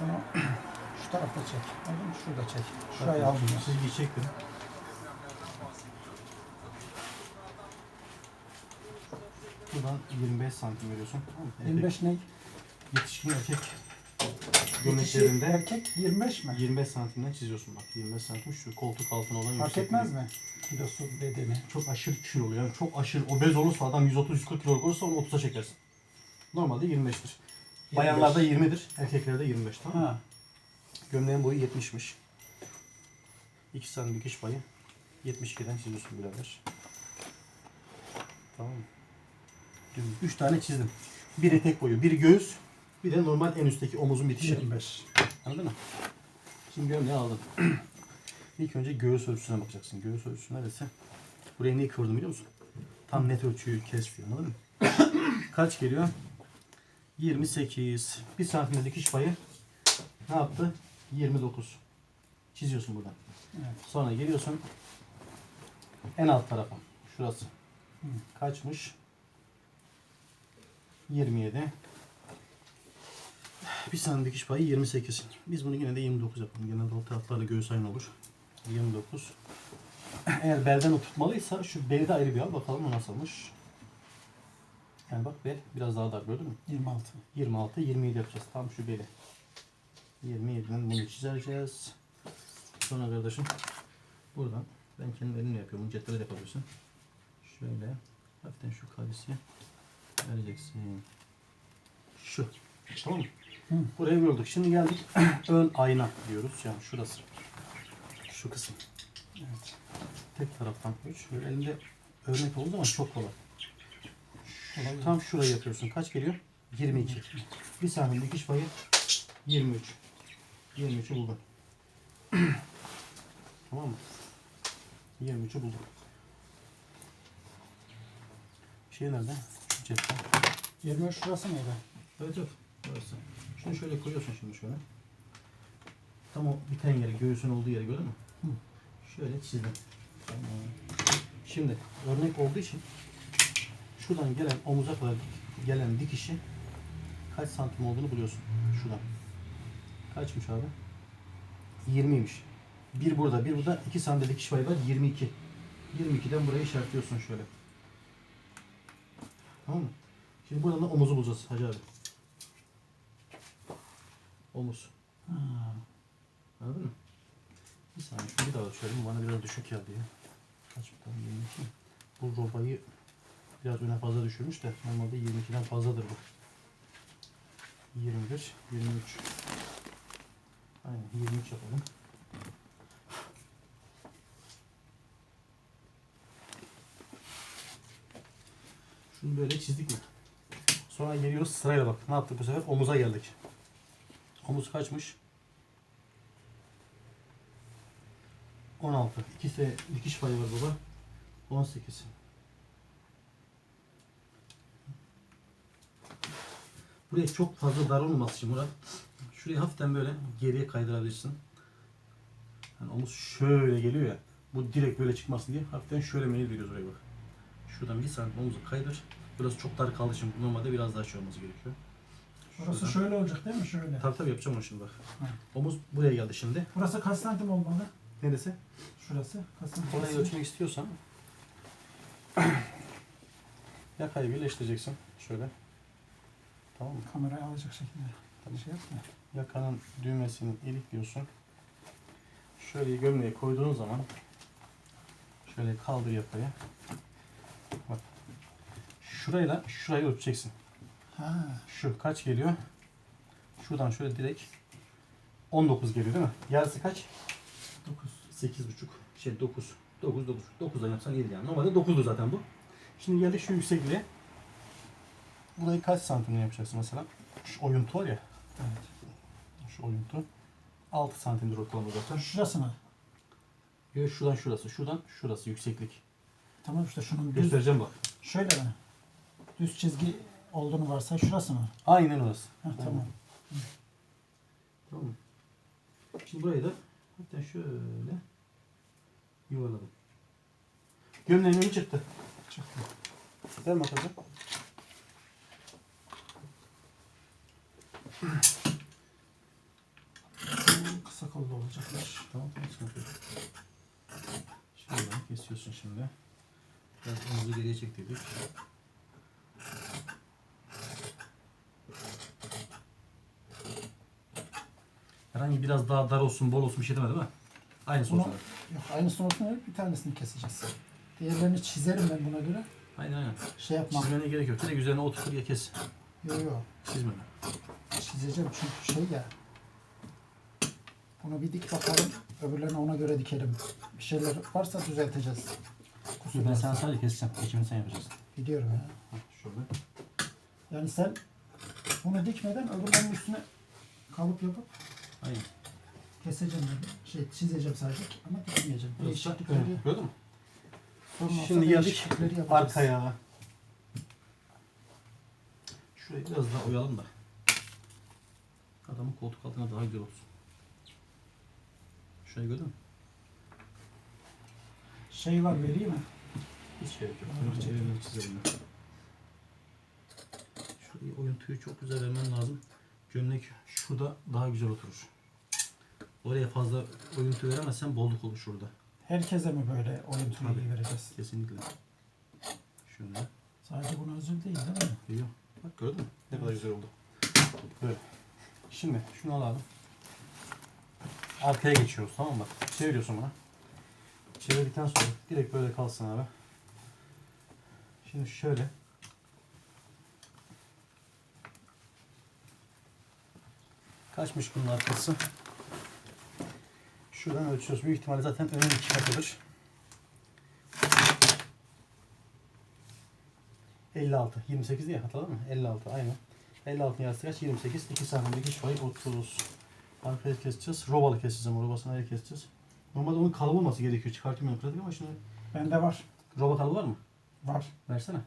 Şunu şu tarafta çek. Aldın mı? Şurada çek. Şurayı aldım. ya. Çizgiyi çektim. Buradan 25 santim veriyorsun. Tamam mı? Erkek- 25 ne? Yetişkin erkek gömleklerinde erkek 25 mi? 25 santimden çiziyorsun bak. 25 santim şu koltuk altına olan Fark etmez mi? Kilosu bedeni. Çok aşırı kilo oluyor. Yani çok aşırı obez olursa adam 130-140 kilo olursa onu 30'a çekersin. Normalde 25'tir. Bayanlarda 20'dir, erkeklerde 25 tamam mı? Ha. Gömleğin boyu 70'miş. 2 santim dikiş payı. 72'den çiziyorsun birader. Tamam mı? 3 tane çizdim. Bir etek boyu, bir göğüs, bir de normal en üstteki omuzun bitişi. 25. Anladın mı? Şimdi gömleği aldım. İlk önce göğüs ölçüsüne bakacaksın. Göğüs ölçüsü neresi? Buraya niye kıvırdım biliyor musun? Tam net ölçüyü kes diyor. Anladın mı? Kaç geliyor? 28. 1 santimde dikiş payı ne yaptı? 29. Çiziyorsun buradan. Evet. Sonra geliyorsun en alt tarafa. Şurası. Kaçmış? 27. Bir santim dikiş payı 28. Biz bunu yine de 29 yapalım. Genelde o taraflarda göğüs aynı olur. 29. Eğer belden oturtmalıysa şu beli de ayrı bir al. Bakalım o nasılmış. Yani bak bel biraz daha dar gördün mü? 26. 26, 27 yapacağız. Tam şu beli. 27'den bunu çizeceğiz. Sonra kardeşim buradan ben kendi elimle yapıyorum. Bunu cetvelle yapabilirsin. Şöyle hafiften şu kavisi vereceksin. Şu. Tamam mı? Hı. Buraya böldük. Şimdi geldik ön ayna diyoruz. Yani şurası. Şu kısım. Evet. Tek taraftan. Şöyle elinde örnek olduğu zaman çok kolay. Tam şurayı yapıyorsun. Kaç geliyor? 22. Bir santim dikiş payı 23. 23'ü buldum. tamam mı? 23'ü buldum. Şey nerede? Şu cepte. 23 şurası mıydı? Evet evet. Burası. Şunu şöyle koyuyorsun şimdi şöyle. Tam o biten yeri, göğsün olduğu yeri gördün mü? Hı. Şöyle çizdim. Tamam. Şimdi örnek olduğu için şuradan gelen omuza kadar gelen dikişi kaç santim olduğunu buluyorsun. Şuradan. Kaçmış abi? 20'ymiş. Bir burada, bir burada. 2 santim dikiş payı var. 22. 22'den burayı işaretliyorsun şöyle. Tamam mı? Şimdi buradan da omuzu bulacağız Hacı abi. Omuz. Ha. Anladın mı? Bir saniye şunu bir daha ölçelim. Bana biraz düşük geldi ya. Kaç bakalım 22. Bu robayı biraz öne fazla düşürmüş de normalde 22'den fazladır bu. 21, 23. Aynen 23 yapalım. Şunu böyle çizdik mi? Sonra geliyoruz sırayla bak. Ne yaptık bu sefer? Omuza geldik. Omuz kaçmış? 16. İkisi dikiş payı var baba. 18. Buraya çok fazla dar olmaması için Murat. Şurayı hafiften böyle geriye kaydırabilirsin. Yani omuz şöyle geliyor ya. Bu direkt böyle çıkmasın diye hafiften şöyle meyil veriyoruz oraya bak. Şuradan bir santim omuzu kaydır. Burası çok dar kaldığı için normalde biraz daha şey olması gerekiyor. Burası Şuradan- şöyle olacak değil mi? Şöyle. Tabii tabii yapacağım onu şimdi bak. Hı. Omuz buraya geldi şimdi. Burası kaç santim olmalı? Neresi? Şurası kaç santim? Orayı ölçmek istiyorsan yakayı birleştireceksin. Şöyle. Tamam mı? Kamerayı alacak şekilde. Tamam. Şey yapma. Yakanın düğmesini ilikliyorsun. Şöyle gömleği koyduğun zaman şöyle kaldır yakayı. Bak. Şurayla şurayı ölçeceksin. Ha. Şu kaç geliyor? Şuradan şöyle direkt 19 geliyor değil mi? Yarısı kaç? 9. 8,5 şey 9 9 9 9'dan yapsan 7 yani. Normalde 9'du zaten bu. Şimdi geldik şu yüksekliğe. Burayı kaç santimle yapacaksın mesela? Şu oyuntu var ya. Evet. Şu oyuntu. 6 santimdir ortalama zaten. Şurası mı? Yo, Şuradan şurası. Şuradan şurası yükseklik. Tamam işte şunun düz. Göstereceğim bak. Şöyle mi? Düz çizgi olduğunu varsa şurası mı? Aynen orası. Ha, tamam. Tamam mı? Şimdi burayı da hatta şöyle yuvarladım. Gömleğin önü çıktı. Çıktı. Ver makası. Kısa kollu olacaklar. Tamam tamam sıkıntı yok. Şuradan kesiyorsun şimdi. Biraz omuzu geriye çektirdik. Herhangi biraz daha dar olsun, bol olsun bir şey demedi değil mi? Aynısı Bunu, yok aynısını olsun öyle bir tanesini keseceğiz. Diğerlerini çizerim ben buna göre. Aynen aynen. Şey yapmam. Çizmene gerek yok. Direkt üzerine oturtur ya kes. Yok yok. Çizmene. Çizeceğim çünkü şey ya. Bunu bir dik bakalım. Öbürlerini ona göre dikelim. Bir şeyler varsa düzelteceğiz. Kusur Ben sana sadece keseceğim. Geçimini sen yapacaksın. Biliyorum ya. Hah, Şöyle. Yani sen bunu dikmeden öbürlerinin üstüne kalıp yapıp Aynen. keseceğim yani. Şey çizeceğim sadece ama dikmeyeceğim. Değişiklikleri. Gördün mü? Şimdi geldik arkaya. Şurayı biraz daha oyalım da. Adamın koltuk altına daha güzel olsun. Şurayı gördün mü? Şey var vereyim mi? Hiç gerek yok. Çekelim. elini çizelim. Şurayı oyuntuyu çok güzel vermen lazım. Gömlek şurada daha güzel oturur. Oraya fazla oyuntu veremezsen bolluk olur şurada. Herkese mi böyle oyun Tabii. türlü vereceğiz? Kesinlikle. Şöyle. Sadece buna özür değil değil mi? Geliyor. Bak gördün mü? Ne kadar güzel oldu. Böyle. Şimdi şunu al abi. Arkaya geçiyoruz tamam mı? Çeviriyorsun buna. Çevirdikten sonra direkt böyle kalsın abi. Şimdi şöyle. Kaçmış bunun arkası? Şuradan ölçüyoruz. Büyük ihtimalle zaten önün iki katıdır. 56. 28 diye hatırladın mı? 56 aynı. 56'ın yarısı kaç? 28. 2 santim dikiş payı 30. Arkaya keseceğiz. Robalı keseceğiz ama robasını ayrı keseceğiz. Normalde onun kalıbı olması gerekiyor. Çıkartayım pratik ama şimdi Bende var. roba kalıbı var mı? Var. Versene.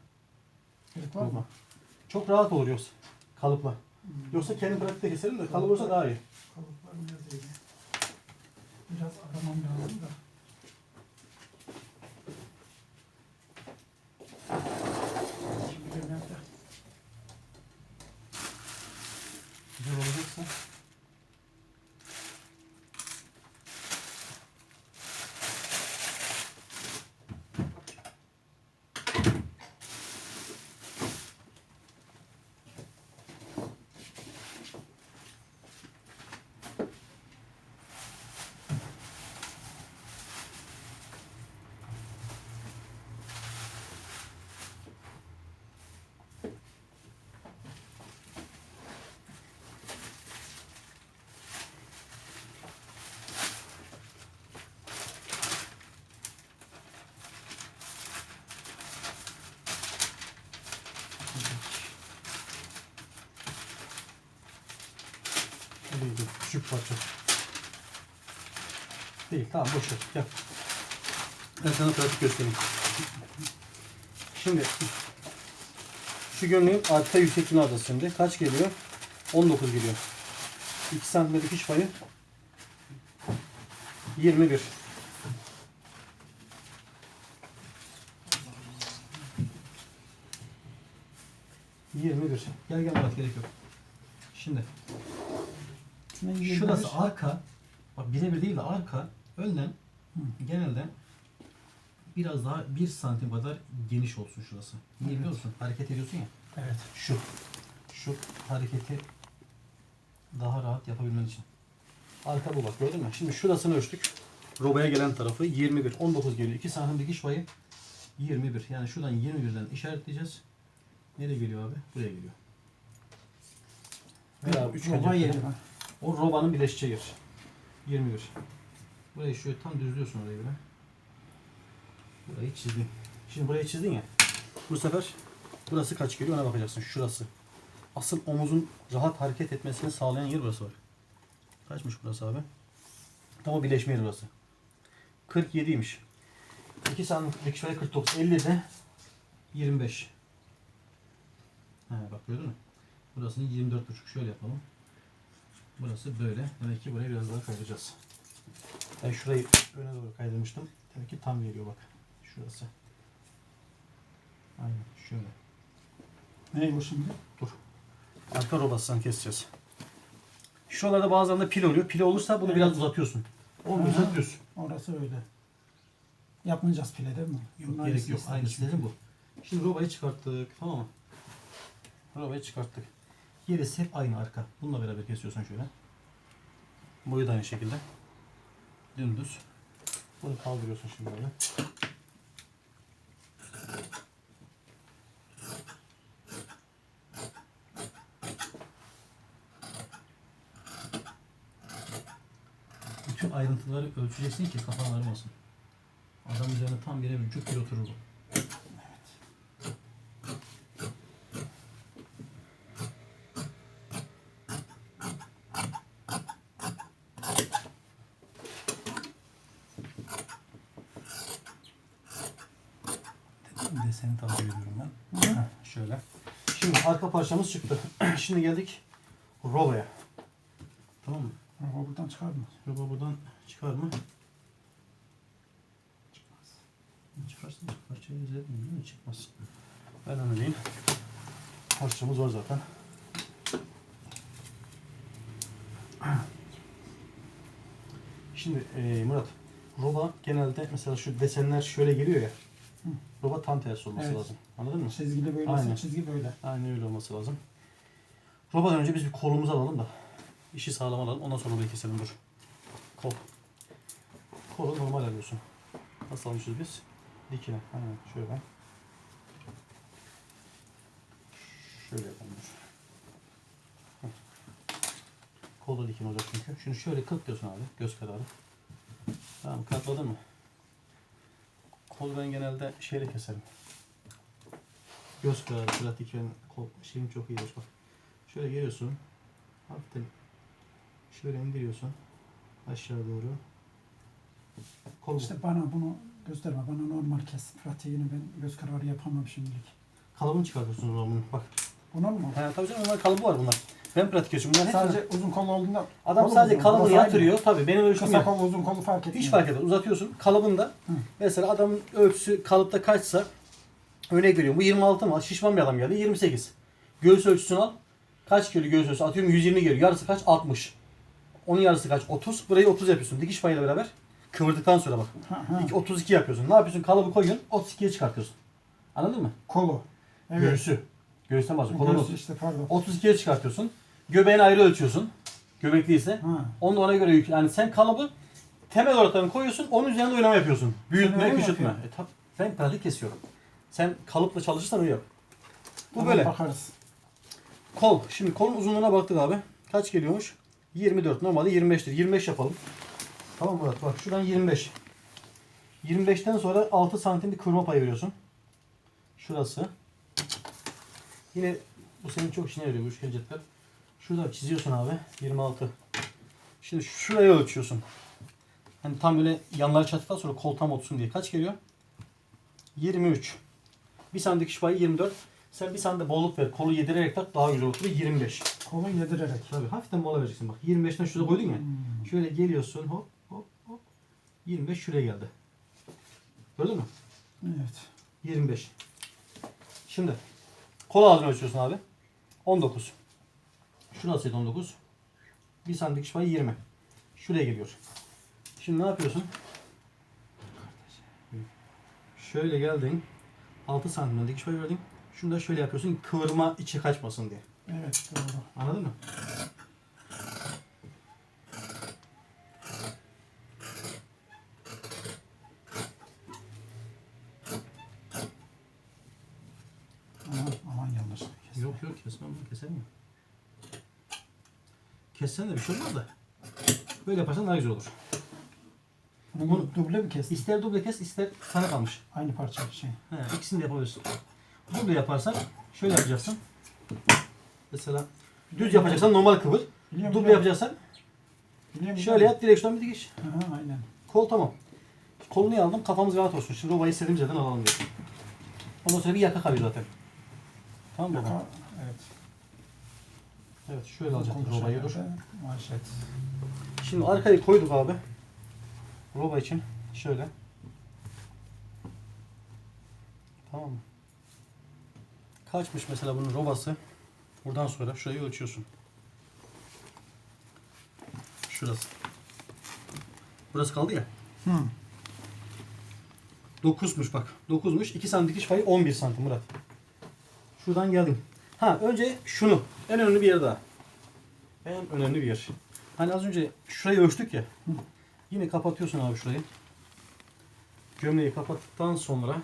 Gerek var mı? Çok rahat olur yoksa kalıpla. Yoksa kendi pratikte keselim de kalıp olsa daha iyi. Kalıplar nerede ya? Biraz aramam lazım da. Küçük parça. Değil. Tamam boş ver. Gel. Ben sana pratik göstereyim. Şimdi şu gömleğin arka yüksekliğini alacağız şimdi. Kaç geliyor? 19 geliyor. 2 santim dikiş payı 21. Yirmi bir. Gel gel Murat gerek yok. Şimdi Ne yirmi Şurası arka. Bak birebir değil de arka. Önden genelde biraz daha bir santim kadar geniş olsun şurası. Niye Evet. biliyor musun? Hareket ediyorsun ya. Evet. Şu. Şu hareketi daha rahat yapabilmen için. Arka bu bak gördün mü? Şimdi şurasını ölçtük. Robaya gelen tarafı 21. 19 geliyor. 2 santim dikiş payı 21. Yani şuradan 21'den işaretleyeceğiz. Nereye geliyor abi? Buraya geliyor. Ver abi, Roba gece. O robanın birleşeceği yer. 21. Burayı şöyle tam düzlüyorsun orayı böyle. Burayı çizdin. Şimdi burayı çizdin ya. Bu sefer burası kaç geliyor ona bakacaksın. Şurası. Asıl omuzun rahat hareket etmesini sağlayan yer burası var. Kaçmış burası abi? Tam o birleşme yeri burası. 47'ymiş. 2 santim dikiş payı 49. 50 de 25. He bak gördün mü? Burasını 24,5 şöyle yapalım. Burası böyle. Demek ki burayı biraz daha kaydıracağız. Ben şurayı öne doğru kaydırmıştım. Demek ki tam geliyor bak. Şurası. Aynen şöyle. Ne bu şimdi? Arka robasından keseceğiz. Şuralarda bazen de pil oluyor. Pil olursa bunu Evet. biraz uzatıyorsun. Aha. düz. Orası öyle. Yapmayacağız pile değil mi? Yok Bunun gerek yok. Aynısı dedim bu. Şimdi robayı çıkarttık. Tamam mı? Robayı çıkarttık. Gerisi hep aynı arka. Bununla beraber kesiyorsun şöyle. Boyu da aynı şekilde. Dümdüz. Bunu kaldırıyorsun şimdi böyle. Bütün ayrıntıları ölçeceksin ki kafan ağrımasın. Adam üzerine tam bir vücut bir oturur bu. Deseni tavsiye ediyorum ben. Hı. Heh, şöyle. Şimdi arka parçamız çıktı. Şimdi geldik robaya. Tamam mı? Araba buradan çıkar mı? Roba buradan çıkar mı? Çıkmaz. Çıkarsın parçayı izletmiyor değil mi? Çıkmaz. Ben değil. Parçamız var zaten. Şimdi eee Murat, roba genelde mesela şu desenler şöyle geliyor ya. Hı. Roba tam tersi olması Evet. lazım. Anladın mı? Çizgili böyle, Aynen. çizgi böyle. Aynen öyle olması lazım. Robadan önce biz bir kolumuzu alalım da. işi sağlam alalım. Ondan sonra robayı keselim dur. Kol. Kolu normal alıyorsun. Nasıl almışız biz? Dikine. Aynen şöyle. Şöyle yapalım dur. Heh. Kol da dikine olacak çünkü. Şunu şöyle kırpıyorsun abi. Göz kararı. Tamam katladın mı? Kol ben genelde şeyle keserim. Göz kararı pratik ben kol şeyim çok iyidir bak. Şöyle geliyorsun. Hafiften şöyle indiriyorsun. Aşağı doğru. Kol İşte bana bunu gösterme. Bana normal kes. Pratiğini ben göz kararı yapamam şimdilik. kalıbını çıkartıyorsun o zaman bunun. Bak. Bunun mu? He, tabii canım normal kalıbı var bunlar. Ben pratik yapıyorum. Bunlar Sadece uzun kollu olduğunda adam kolu sadece uzun, kalıbını burası aynı. yatırıyor. Tabii benim ölçüm Kısa ya. kol uzun kolu fark etmiyor. Hiç fark etmez. Uzatıyorsun. Kalıbında mesela adamın ölçüsü kalıpta kaçsa örnek veriyorum. Bu 26 mı? Şişman bir adam geldi. 28. Göğüs ölçüsünü al. Kaç kilo göğüs ölçüsü? Atıyorum 120 geliyor. Yarısı kaç? 60. Onun yarısı kaç? 30. Burayı 30 yapıyorsun. Dikiş payıyla beraber. Kıvırdıktan sonra bak. Ha, ha. İlk 32 yapıyorsun. Ne yapıyorsun? Kalıbı koyuyorsun. 32'ye çıkartıyorsun. Anladın mı? Kolu. Evet. Göğüsü. Göğüsten bahsediyorum. Kolunu Göğsü işte pardon. 32'ye çıkartıyorsun. Göbeğini ayrı ölçüyorsun. Göbekliyse. Ha. Onu da ona göre yük. Yani sen kalıbı temel olarak koyuyorsun. Onun üzerinde oynama yapıyorsun. Büyütme, öyle küçültme. E, yapıyorsun? tab- ben pratik kesiyorum. Sen kalıpla çalışırsan öyle yap. Bu Tamam, böyle. Bakarız. Kol. Şimdi kolun uzunluğuna baktık abi. Kaç geliyormuş? 24. Normalde 25'tir. 25 yapalım. Tamam Murat bak şuradan 25. 25'ten sonra 6 santim bir kırma payı veriyorsun. Şurası. Yine bu senin çok işine yarıyor bu üçgen cetvel. Şuradan çiziyorsun abi. 26. Şimdi şuraya ölçüyorsun. Hani tam böyle yanları çattıktan sonra kol tam otursun diye. Kaç geliyor? 23. Bir santim dikiş payı 24. Sen bir santim bolluk ver. Kolu yedirerek tak daha güzel oturuyor. 25. Kolu yedirerek. Tabii hafiften mola vereceksin bak. 25'ten şurada koydun ya. Hmm. Şöyle geliyorsun hop hop hop. 25 şuraya geldi. Gördün mü? Evet. 25. Şimdi kol ağzını ölçüyorsun abi. 19. Şurasıydı 19. Bir santim dikiş payı 20. Şuraya geliyor. Şimdi ne yapıyorsun? Şöyle geldin. 6 santimden dikiş payı verdin. Şunu da şöyle yapıyorsun. Kıvırma içi kaçmasın diye. Evet doğru. Anladın mı? Aman, aman yanlış. Yok yok kesmem bunu keserim ya. Kessen de bir şey olmaz da. Böyle yaparsan daha güzel olur. Bunu duble mi kestin? İster duble kes ister sana kalmış. Aynı parça şey. He, ikisini de yapabilirsin. Duble yaparsan şöyle yapacaksın. Mesela düz yapacaksan normal kıvır. Biliyorum, Duble biliyorum. yapacaksan Biliyorum, şöyle biliyorum. yap direksiyon bir dikiş. Aha, aynen. Kol tamam. Kolunu aldım kafamız rahat olsun. Şimdi robayı istediğimiz yerden alalım diye. Ondan sonra bir yaka kalıyor zaten. Tamam mı? baba? Yaka, evet. Şöyle alacaktık robayı dur. Manşet. Şimdi arkayı koyduk abi. Roba için şöyle. Tamam mı? Kaçmış mesela bunun robası? Buradan sonra şurayı ölçüyorsun. Şurası. Burası kaldı ya. Hı. 9'muş bak. 9'muş. 2 santim dikiş payı 11 santim Murat. Şuradan geldim. Ha önce şunu. En önemli bir yer daha. En önemli bir yer. Hani az önce şurayı ölçtük ya. Yine kapatıyorsun abi şurayı. Gömleği kapattıktan sonra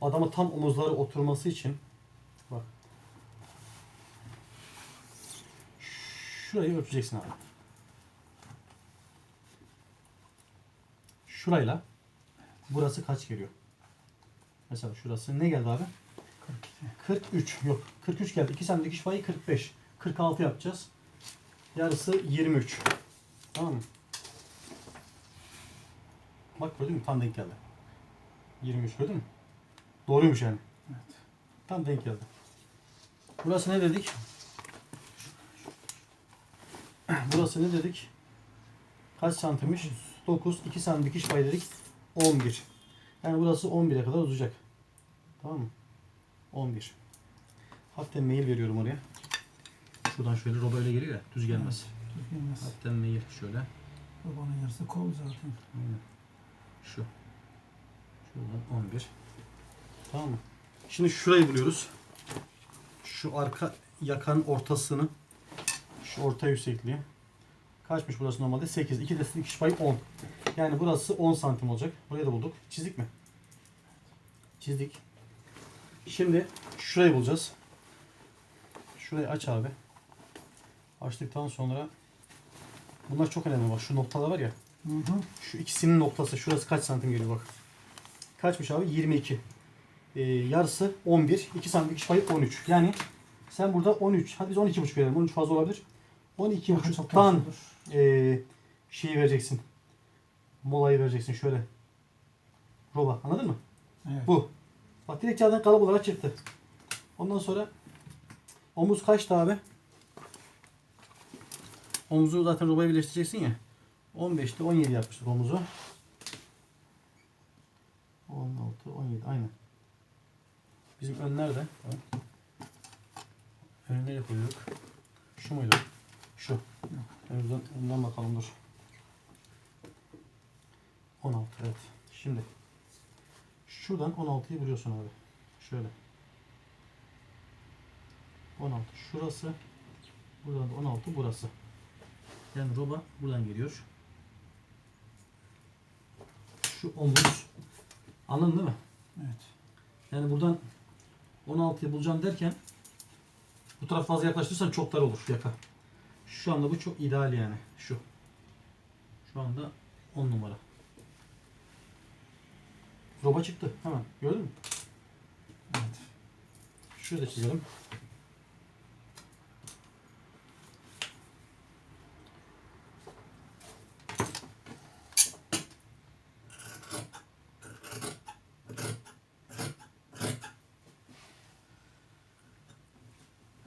adama tam omuzları oturması için bak. Şurayı ölçeceksin abi. Şurayla burası kaç geliyor? Mesela şurası ne geldi abi? 43 yok 43 geldi. 2 santim dikiş payı 45. 46 yapacağız. Yarısı 23. Tamam mı? Bak gördün mü? Tam denk geldi. 23 gördün mü? Doğruymuş yani. Evet. Tam denk geldi. Burası ne dedik? Burası ne dedik? Kaç santimmiş? 9. 2 santim dikiş payı dedik. 11. Yani burası 11'e kadar uzayacak. Tamam mı? 11. Hatta mail veriyorum oraya. Şuradan şöyle roba öyle geliyor ya. Düz gelmez. Gelmez. Hatta mail şöyle. Babanın yarısı kol zaten. Aynen. Şu. Şuradan 11. Tamam mı? Şimdi şurayı buluyoruz. Şu arka yakanın ortasını şu orta yüksekliği kaçmış burası normalde? 8. 2 de dikiş payı 10. Yani burası 10 santim olacak. Burayı da bulduk. Çizdik mi? Çizdik. Şimdi şurayı bulacağız. Şurayı aç abi. Açtıktan sonra bunlar çok önemli bak. Şu noktalar var ya. Hı hı. Şu ikisinin noktası. Şurası kaç santim geliyor bak. Kaçmış abi? 22. Ee, yarısı 11. 2 santim dikiş payı 13. Yani sen burada 13. Hadi biz 12,5 verelim. 13 fazla olabilir. Daha çok 12,5'tan fazla olur. ee, şeyi vereceksin. Molayı vereceksin şöyle. Roba. Anladın mı? Evet. Bu. Bak direkt zaten kalıp olarak çıktı. Ondan sonra omuz kaçtı abi? Omuzu zaten robaya birleştireceksin ya. 15'te 17 yapmıştık omuzu. 16, 17 aynen. Bizim ön nerede? Önü nereye koyduk? Şu muydu? Şu. Önden, önden bakalım dur. 16 evet. Şimdi Şuradan 16'yı vuruyorsun abi. Şöyle. 16 şurası. Buradan da 16 burası. Yani roba buradan geliyor. Şu omuz. Anladın değil mi? Evet. Yani buradan 16'yı bulacağım derken bu taraf fazla yaklaştırırsan çok dar olur yaka. Şu anda bu çok ideal yani. Şu. Şu anda 10 numara. Roba çıktı. Hemen. Gördün mü? Evet. Şurada çizelim.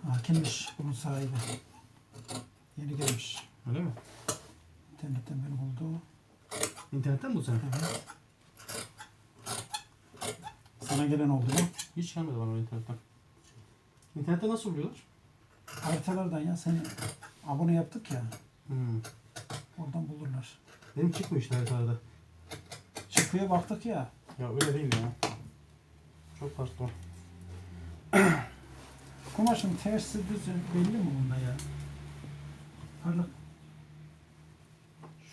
Hakimmiş bunun sahibi. Yeni gelmiş. Öyle mi? İnternetten beni buldu. İnternetten mi bu sen? Evet. Sana gelen oldu mu? Hiç gelmedi bana internetten. İnternette nasıl buluyorlar? Haritalardan ya seni abone yaptık ya. Hmm. Oradan bulurlar. Benim çıkmıyor işte haritada. Çıkıyor baktık ya. Ya öyle değil ya. Çok farklı. Kumaşın tersi düzü belli mi bunda ya? Parlak.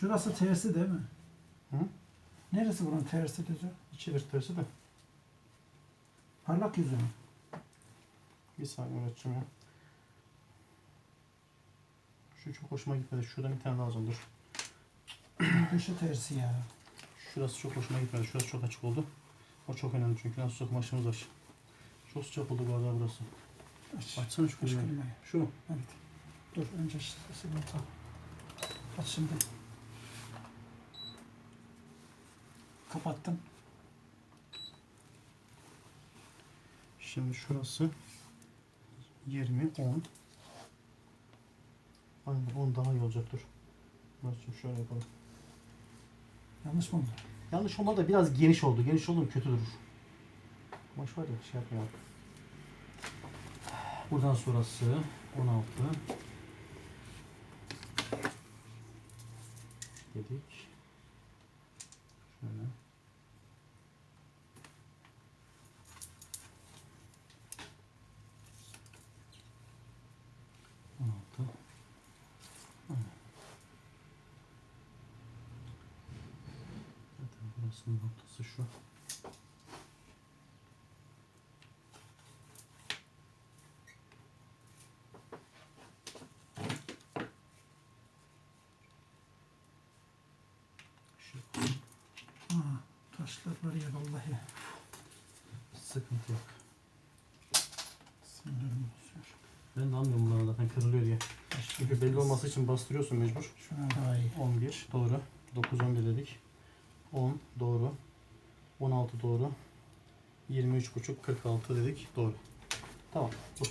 Şurası tersi değil mi? Hı? Neresi bunun tersi düzü? İçi bir tersi de. Parlak yüzü mü? Bir saniye üreteceğim ya. Şu çok hoşuma gitmedi. Şuradan bir tane alacağım dur. Dışı tersi ya. Şurası çok hoşuma gitmedi. Şurası çok açık oldu. O çok önemli çünkü nasıl sıcak kumaşımız var. Çok sıcak oldu bu arada burası. Aç. Açsana şu klimayı. Şu mu? Evet. Dur önce sigorta. Aç şimdi. Kapattım. Şimdi şurası 20, 10. Aynen 10 daha iyi olacak dur. Nasıl şöyle yapalım. Yanlış mı oldu? Yanlış olmadı da biraz geniş oldu. Geniş oldu mu kötü durur. Kumaş var ya şey yapmıyor. Buradan sonrası 16. dedik. Şöyle. On altı. Aynen. Zaten burasının noktası şu. Şu Ha, var ya vallahi. sıkıntı yok. Sinirim bozuyor. Ben de anlıyorum bunları zaten kırılıyor diye. Çünkü belli olması için bastırıyorsun mecbur. Şuna daha iyi. 11 doğru. 9 11 dedik. 10 doğru. 16 doğru. 23 buçuk 46 dedik. Doğru. Tamam. Bu.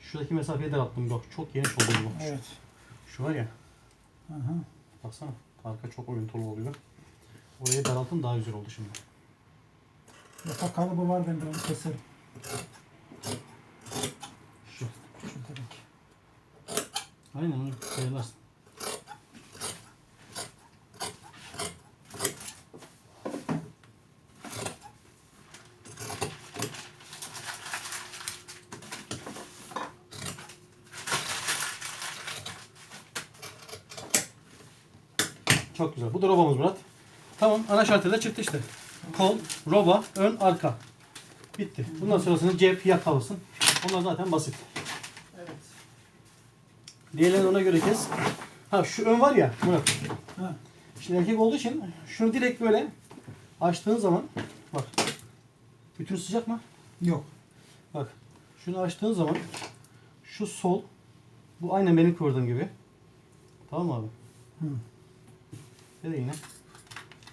Şuradaki mesafeyi daralttım bak. Çok geniş oldu bu. Evet. Şu var ya. Aha. Baksana. Arka çok oyuntulu oluyor. Orayı daraltın daha güzel oldu şimdi. Yapa kalıbı var bende onu keserim. Şu. Küçülterek. Aynen onu sayılarsın. Çok güzel. Bu da robamız Murat. Tamam. Ana şartıyla çıktı işte. Kol, roba, ön, arka. Bitti. Bundan sonrasını cep, yakalısın. Onlar zaten basit. Evet. Diğerlerini ona göre kes. Ha şu ön var ya Murat. Ha. Şimdi erkek olduğu için şunu direkt böyle açtığın zaman bak. Bütün sıcak mı? Yok. Bak. Şunu açtığın zaman şu sol bu aynen benim kıvırdığım gibi. Tamam mı abi? Hı. Da yine.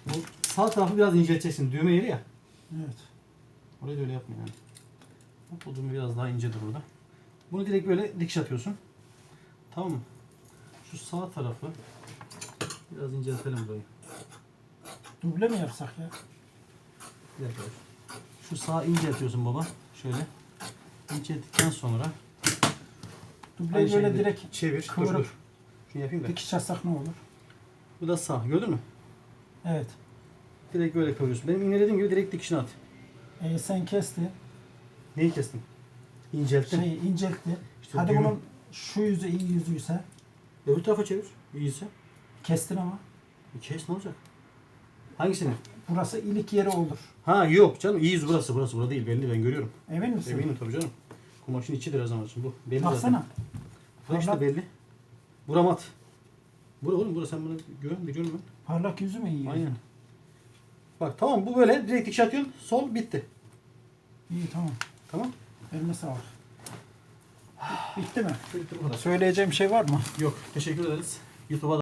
Bu sağ tarafı biraz incelteceksin. Düğme yeri ya. Evet. Orayı da öyle yapma yani. Bak bu düğme biraz daha incedir burada. Bunu direkt böyle dikiş atıyorsun. Tamam mı? Şu sağ tarafı biraz inceltelim burayı. Duble mi yapsak ya? Bir dakika. Şu sağa inceltiyorsun baba. Şöyle. İncelttikten sonra Dubleyi böyle direkt çevir. Dur kıvırıp- dur. Şunu yapayım da. dikiş atsak ne olur? Bu da sağ. Gördün mü? Evet. Direkt böyle kıvırıyorsun. Benim iğnelediğim gibi direkt dikişini at. Ee, sen kesti. Neyi kestin? İncelttin. Şey inceltti. İşte Hadi düğüm. bunun şu yüzü iyi yüzüyse Öbür tarafa çevir. İyiyse. kestin ama Bir kes ne olacak? Hangisini? burası ilik yeri olur. Ha yok canım. İyi yüz burası. Burası. Burada değil. Belli ben görüyorum. Emin misin? Eminim tabii canım. Kumaşın içidir her zaman için bu. Belli Baksana. zaten. Bak işte belli. Bura mat. Bura oğlum bura sen bana güven biliyorum ben. Parlak yüzü mü iyi? Aynen. Bak tamam bu böyle direkt dikiş atıyorsun. Sol bitti. İyi tamam. Tamam. Eline sağlık. Bitti mi? Bitti bu kadar. Söyleyeceğim şey var mı? Yok. Teşekkür ederiz. YouTube'a